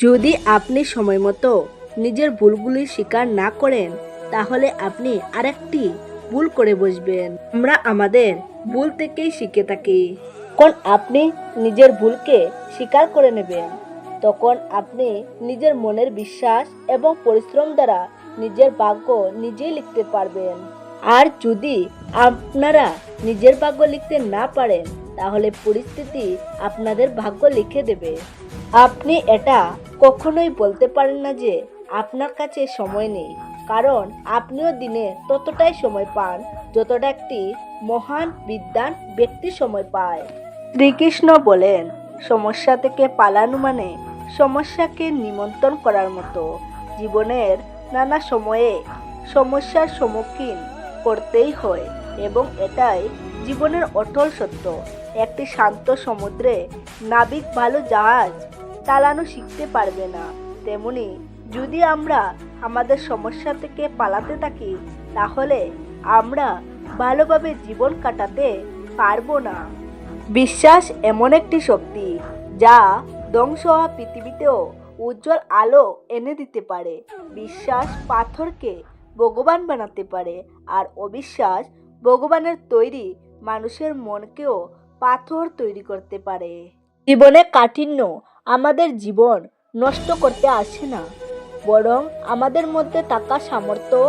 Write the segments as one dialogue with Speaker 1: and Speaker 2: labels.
Speaker 1: যদি আপনি সময় মতো নিজের ভুলগুলি স্বীকার না করেন, তাহলে আপনি আরেকটি ভুল করে বসবেন। আমরা আমাদের ভুল থেকেই শিখে থাকি। যখন আপনি নিজের ভুলকে স্বীকার করে নেবেন, তখন আপনি নিজের মনের বিশ্বাস এবং পরিশ্রম দ্বারা নিজের ভাগ্য নিজেই লিখতে পারবেন। আর যদি আপনারা নিজের ভাগ্য লিখতে না পারেন, তাহলে পরিস্থিতি আপনাদের ভাগ্য লিখে দেবে। আপনি এটা কখনোই বলতে পারেন না যে আপনার কাছে সময় নেই। কারণ আপনিও দিনে ততটাই সময় পান যতটা একটি মহান বিদ্যান ব্যক্তি সময় পায়। শ্রীকৃষ্ণ বলেন, সমস্যা থেকে পালানো মানে সমস্যাকে নিমন্ত্রণ করার মতো। জীবনের নানা সময়ে সমস্যার সম্মুখীন করতেই হয় এবং এটাই জীবনের অটল সত্য। একটি শান্ত সমুদ্রে নাবিক ভালো জাহাজ চালানো শিখতে পারবে না। তেমনি যদি আমরা আমাদের সমস্যা থেকে পালাতে থাকি, তাহলে আমরা ভালোভাবে জীবন কাটাতে পারব না। বিশ্বাস এমন একটি শক্তি যা ধ্বংস হওয়া পৃথিবীতেও উজ্জ্বল আলো এনে দিতে পারে। বিশ্বাস পাথরকে ভগবান বানাতে পারে আর অবিশ্বাস ভগবানের তৈরি মানুষের মনকেও পাথর তৈরি করতে পারে। জীবনে কাঠিন্য আমাদের জীবন নষ্ট করতে আসে না, বরং আমাদের মধ্যে থাকা সামর্থ্য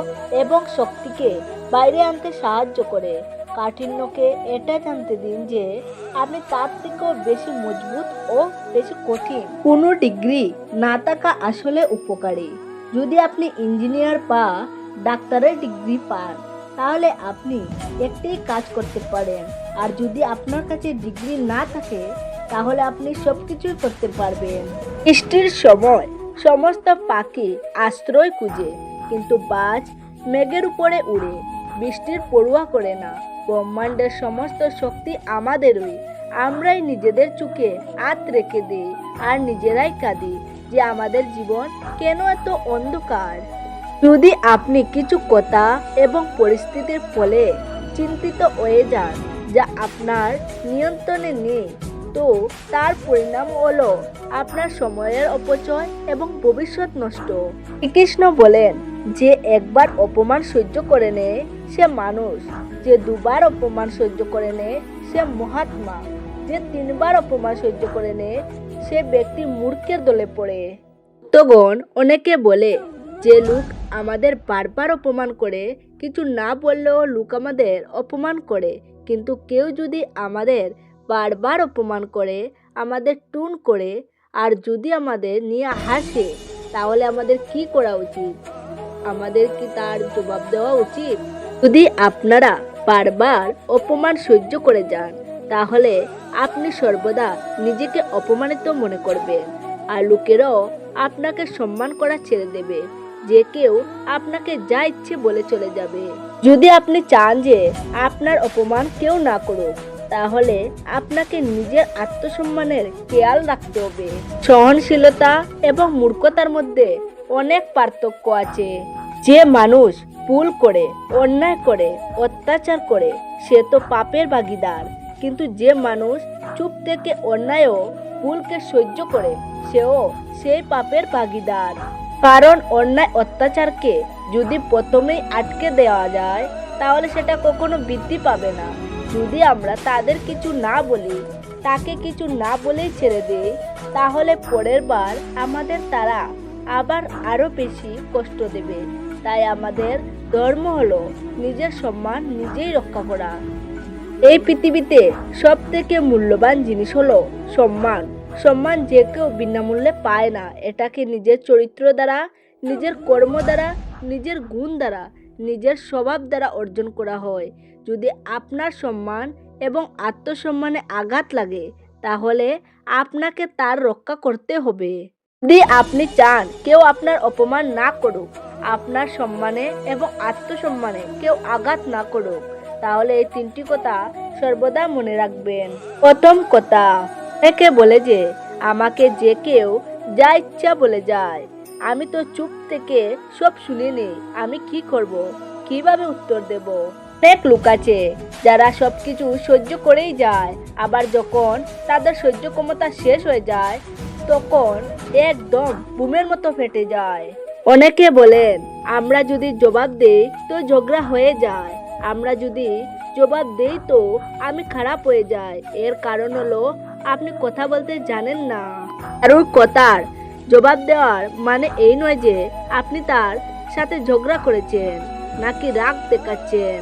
Speaker 1: এবং শক্তিকে বাইরে আনতে সাহায্য করে। কাঠিন্যকে এটা জানতে দিন যে আপনি তার থেকেও বেশি মজবুত ও বেশি কঠিন। কোনো ডিগ্রি না থাকা আসলে উপকারী। যদি আপনি ইঞ্জিনিয়ার বা ডাক্তারের ডিগ্রি পান, তাহলে আপনি একটাই কাজ করতে পারেন। আর যদি আপনার কাছে ডিগ্রি না থাকে তাহলে আপনি সব কিছুই করতে পারবেন। বৃষ্টির সময় সমস্ত পাখি আশ্রয় খুঁজে, কিন্তু বাজ মেঘের উপরে উড়ে। বৃষ্টির পড়ুয়া করে না, ব্রহ্মাণ্ডের সমস্ত শক্তি আমাদেরই। আমরাই নিজেদের চোখে হাত রেখে দিই, আর নিজেরাই কাঁদি যে আমাদের জীবন কেন এত অন্ধকার। যদি আপনি কিছু কথা এবং পরিস্থিতির ফলে চিন্তিত হয়ে যান, যা আপনার নিয়ন্ত্রণে নেই তো তার পরিণাম হলো আপনার সময়ের অপচয় এবং ভবিষ্যৎ নষ্ট। শ্রীকৃষ্ণ বলেন, যে একবার অপমান সহ্য করে নেয়, সে মানুষ। যে দুবার অপমান সহ্য করে নেয়, সে মহাত্মা। যে তিনবার অপমান সহ্য করে নেয়, সে ব্যক্তি মূর্খের দলে পড়ে। ভক্তগণ অনেকে বলে, যে লোক আমাদের বারবার অপমান করে, কিছু না বললেও লোক আমাদের অপমান করে। কিন্তু কেউ যদি আমাদের বারবার অপমান করে, আমাদের টুন করে আর যদি আমাদের নিয়ে হাসে, তাহলে আমাদের কি করা উচিত? আমাদের কি তার জবাব দেওয়া উচিত? যদি আপনারা বারবার অপমান সহ্য করে যান, তাহলে আপনি সর্বদা নিজেকে অপমানিত মনে করবেন আর লোকেরাও আপনাকে সম্মান করা ছেড়ে দেবে। যে কেউ আপনাকে যা ইচ্ছে বলে চলে যাবে। যদি আপনি চান যে আপনার অপমান কেউ না করুক তাহলে আপনাকে নিজের আত্মসম্মানের খেয়াল রাখতে হবে। সহনশীলতা এবং মূর্খতার মধ্যে অনেক পার্থক্য আছে। যে মানুষ ভুল করে, অন্যায় করে, অত্যাচার করে, সে তো পাপের ভাগিদার। কিন্তু যে মানুষ চুপ থেকে অন্যায়ও ভুলকে সহ্য করে, সেও সেই পাপের ভাগিদার। কারণ অন্যায় অত্যাচারকে যদি প্রথমেই আটকে দেওয়া যায়, তাহলে সেটা কখনো বৃদ্ধি পাবে না। যদি আমরা তাদের কিছু না বলি, তাকে কিছু না বলেই ছেড়ে দিই, তাহলে পরের বার আমাদের তারা আবার আরও বেশি কষ্ট দেবে। তাই আমাদের ধর্ম হলো নিজের সম্মান নিজেই রক্ষা করা। এই পৃথিবীতে সব থেকে মূল্যবান জিনিস হলো সম্মান। সম্মান যে কেউ বিনামূল্যে পায় না, এটাকে নিজের চরিত্র দ্বারা, নিজের কর্ম দ্বারা, নিজের গুণ দ্বারা নিজের স্বভাব দ্বারা অর্জন করা হয়। যদি আপনার সম্মান এবং আত্মসম্মানে আঘাত লাগে, তাহলে আপনাকে তার রক্ষা করতে হবে। যদি আপনি চান কেউ আপনার অপমান না করুক, আপনার সম্মানে এবং আত্মসম্মানে কেউ আঘাত না করুক, তাহলে এই তিনটি কথা সর্বদা মনে রাখবেন। প্রথম কথা, একে বলে যে, আমাকে যে কেউ যা ইচ্ছা বলে যায়। আমি তো চুপ থেকে সব শুনে নেই আমি কি করব? কীভাবে উত্তর দেব? অনেক লোক আছে যারা সব কিছু সহ্য করেই যায়, আবার যখন তাদের সহ্য ক্ষমতা শেষ হয়ে যায়, তখন একদম বুমের মতো ফেটে যায়। অনেকে বলেন, আমরা যদি জবাব দেই তো ঝগড়া হয়ে যায়, আমরা যদি জবাব দেই তো আমি খারাপ হয়ে যাই। এর কারণ হলো, আপনি কথা বলতে জানেন না। কারোর কথার জবাব দেওয়ার মানে এই নয় যে আপনি তার সাথে ঝগড়া করেছেন, নাকি রাগ দেখাচ্ছেন।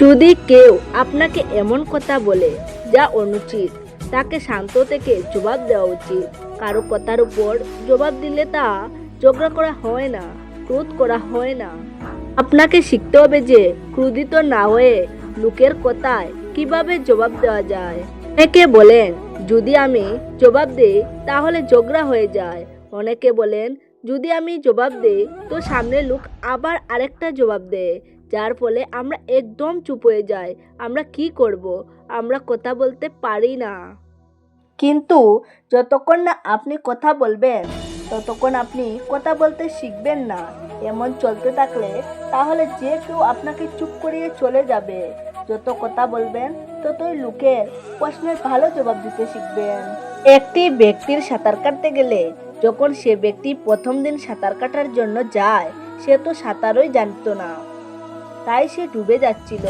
Speaker 1: যদি কেউ আপনাকে এমন কথা বলে যা অনুচিত, তাকে শান্ত থেকে জবাব দেওয়া উচিত। কারও কথার উপর জবাব দিলে তা ঝগড়া করা হয় না, ক্রোধ করা হয় না। আপনাকে শিখতে হবে যে ক্রোধিত না হয়ে লোকের কথায় কীভাবে জবাব দেওয়া যায়। অনেকে বলেন, যদি আমি জবাব দিই, তাহলে ঝগড়া হয়ে যায়। অনেকে বলেন, যদি আমি জবাব দিই, তো সামনের লোক আবার আরেকটা জবাব দেয়। যার ফলে আমরা একদম চুপ হয়ে যাই। আমরা কি করব? আমরা কথা বলতে পারি না। কিন্তু যতক্ষণ না আপনি কথা বলবেন, ততক্ষণ আপনি কথা বলতে শিখবেন না। এমন চলতে থাকলে তাহলে যে কেউ আপনাকে চুপ করিয়ে চলে যাবে। যত কথা বলবেন, ততই লোকের প্রশ্নের ভালো জবাব দিতে শিখবেন। একটি ব্যক্তির সাঁতার কাটতে গেলে যখন সে ব্যক্তি প্রথম দিন সাঁতার কাটার জন্য যায়, সে তো সাঁতারই জানতো না। তাই সে ডুবে যাচ্ছিল।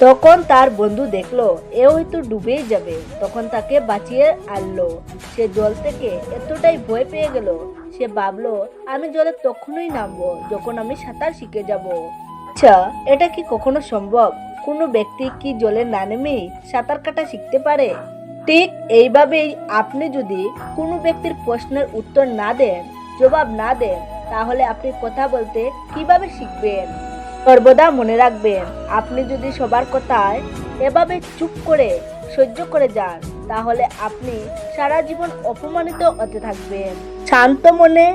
Speaker 1: তখন তার বন্ধু দেখল, এ হয়তো ডুবেই যাবে। তখন তাকে বাঁচিয়ে আনলো। সে জল থেকে এতটাই ভয় পেয়ে গেল, সে ভাবলো, আমি জলে তখনই নামবো যখন আমি সাঁতার শিখে যাব। আচ্ছা এটা কি কখনো সম্ভব? কোনো ব্যক্তি কি জলে না নেমেই সাঁতার কাটা শিখতে পারে? ঠিক এইভাবেই আপনি যদি কোনো ব্যক্তির প্রশ্নের উত্তর না দেন, জবাব না দেন, তাহলে আপনি কথা বলতে কীভাবে শিখবেন? সর্বদা মনে রাখবেন, আপনি যদি সবার কথায় এভাবে চুপ করে সহ্য করে যান, তাহলে আপনি সারা জীবন অপমানিত হতে থাকবেন। শান্ত মনে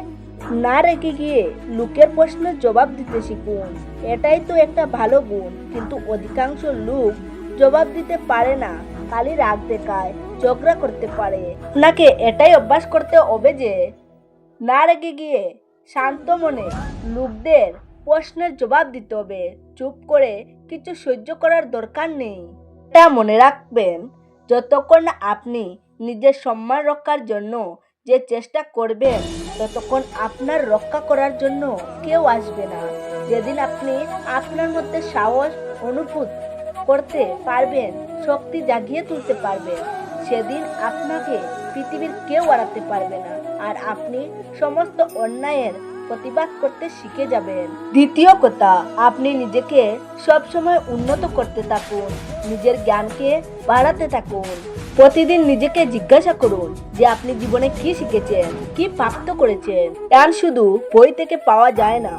Speaker 1: না রেখে গিয়ে লোকের প্রশ্নের জবাব দিতে শিখুন। এটাই তো একটা ভালো গুণ, কিন্তু অধিকাংশ লোক জবাব দিতে পারে না। খালি রাগ দেখায় ঝগড়া করতে পারে। আপনাকে এটাই অভ্যাস করতে হবে যে, না রেগে গিয়ে শান্ত মনে লোকদের প্রশ্নের জবাব দিতে হবে। চুপ করে কিছু সহ্য করার দরকার নেই। এটা মনে রাখবেন, যতক্ষণ আপনি নিজের সম্মান রক্ষার জন্য যে চেষ্টা করবেন, ততক্ষণ আপনার রক্ষা করার জন্য কেউ আসবে না। যেদিন আপনি আপনার মধ্যে সাহস, অনুভূত করতে পারবেন, শক্তি জাগিয়ে তুলতে পারবেন। সেদিন আপনাকে পৃথিবীর কেউ হারাতে পারবে না। আর আপনি সমস্ত অন্যায়ের প্রতিবাদ করতে শিখে যাবেন। দ্বিতীয় কথা, আপনি নিজেকে সবসময় উন্নত করতে থাকুন। নিজের জ্ঞানকে বাড়াতে থাকুন। প্রতিদিন নিজেকে জিজ্ঞাসা করুন যে আপনি জীবনে কি শিখেছেন, কি প্রাপ্ত করেছেন। জ্ঞান শুধু বই থেকে পাওয়া যায় না।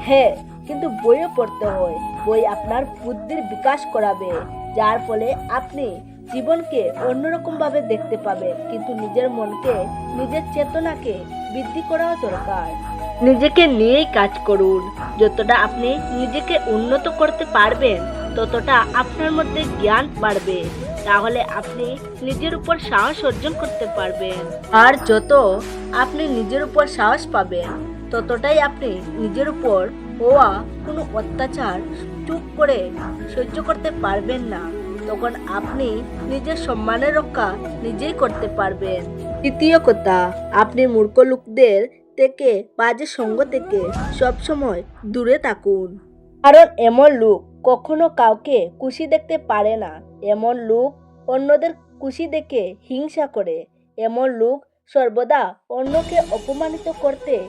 Speaker 1: হ্যাঁ কিন্তু বইও পড়তে হয়। বই আপনার বুদ্ধির বিকাশ করাবে, যার ফলে আপনি জীবনকে অন্যরকম ভাবে দেখতে পাবেন। কিন্তু নিজের মনকে, নিজের চেতনাকে বৃদ্ধি করাও দরকার। নিজেকে নিয়েই কাজ করুন। যতটা আপনি নিজেকে উন্নত করতে পারবেন, ততটা আপনার মধ্যে জ্ঞান বাড়বে। তাহলে আপনি নিজের উপর সাহস অর্জন করতে পারবেন। আর যত আপনি নিজের উপর সাহস পাবেন, ততটাই আপনি নিজের উপর হওয়া কোনো অত্যাচার চুপ করে সহ্য করতে পারবেন না। তখন আপনি নিজের সম্মানের রক্ষা নিজেই করতে পারবেন। তৃতীয় কথা, আপনি মূর্খ লোকদের থেকে, বাজে সঙ্গ থেকে সবসময় দূরে থাকুন। কারণ এমন লোক কখনো কাউকে খুশি দেখতে পারে না। এমন লোক অন্যদের খুশি দেখে হিংসা করে। এমন লোক সর্বদা অন্যকে অপমানিত করতে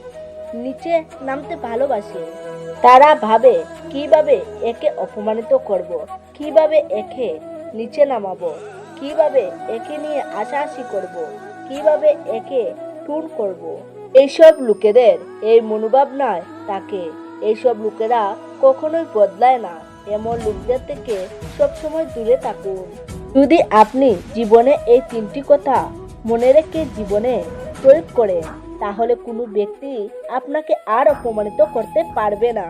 Speaker 1: নিচে নামতে ভালোবাসে। তারা ভাবে, কীভাবে একে অপমানিত করব? কীভাবে একে নিচে নামাবো? কীভাবে একে নিয়ে আশাআশি করব? কীভাবে একে টুন করব? এইসব লোকেদের এই মনোভাব নয় তাকে এইসব লোকেরা কখনোই বদলায় না। এমন লোকদের থেকে সবসময় দূরে থাকুন। যদি আপনি জীবনে এই তিনটি কথা মনে রেখে জীবনে প্রয়োগ করেন তাহলে কোনো ব্যক্তি আপনাকে আর অপমানিত করতে পারবে না।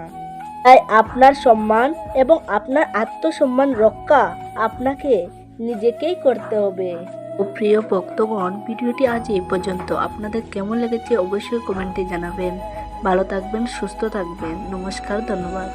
Speaker 1: তাই আপনার সম্মান এবং আপনার আত্মসম্মান রক্ষা আপনাকে নিজেকেই করতে হবে। ও প্রিয় ভক্তগণ, ভিডিওটি আজ এই পর্যন্ত। আপনাদের কেমন লেগেছে অবশ্যই কমেন্টে জানাবেন। ভালো থাকবেন, সুস্থ থাকবেন। নমস্কার, ধন্যবাদ।